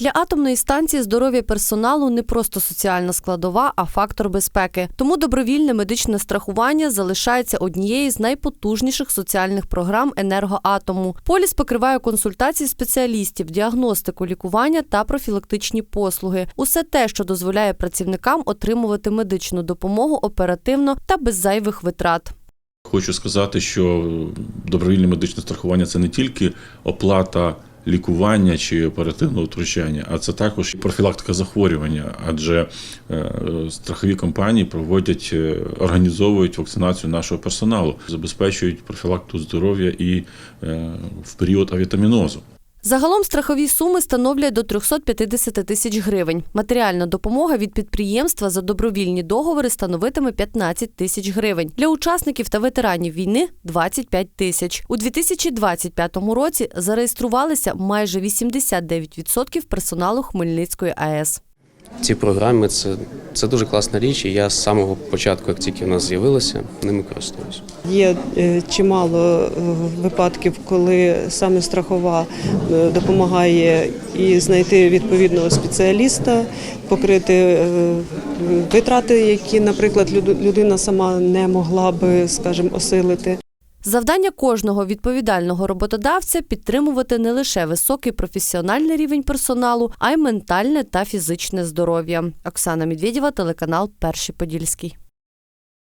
Для атомної станції здоров'я персоналу не просто соціальна складова, а фактор безпеки. Тому добровільне медичне страхування залишається однією з найпотужніших соціальних програм енергоатому. Поліс покриває консультації спеціалістів, діагностику, лікування та профілактичні послуги. Усе те, що дозволяє працівникам отримувати медичну допомогу оперативно та без зайвих витрат. Хочу сказати, що добровільне медичне страхування це не тільки оплата лікування чи оперативного втручання, а це також профілактика захворювання, адже е, страхові компанії проводять, е, організовують вакцинацію нашого персоналу, забезпечують профілактику здоров'я і е, в період авітамінозу. Загалом страхові суми становлять до 350 тисяч гривень. Матеріальна допомога від підприємства за добровільні договори становитиме 15 тисяч гривень. Для учасників та ветеранів війни 25 тисяч. У 2025 році зареєструвалися майже 89% персоналу Хмельницької АЕС. Ці програми це, це дуже класна річ, і я з самого початку, як тільки в нас з'явилися, ними користуюсь. Є е, чимало е, випадків, коли саме страхова е, допомагає і знайти відповідного спеціаліста, покрити витрати, які, наприклад, люд- людина сама не могла би, скажімо, осилити. Завдання кожного відповідального роботодавця підтримувати не лише високий професіональний рівень персоналу, а й ментальне та фізичне здоров'я. Оксана Медведєва, телеканал Перший Подільський.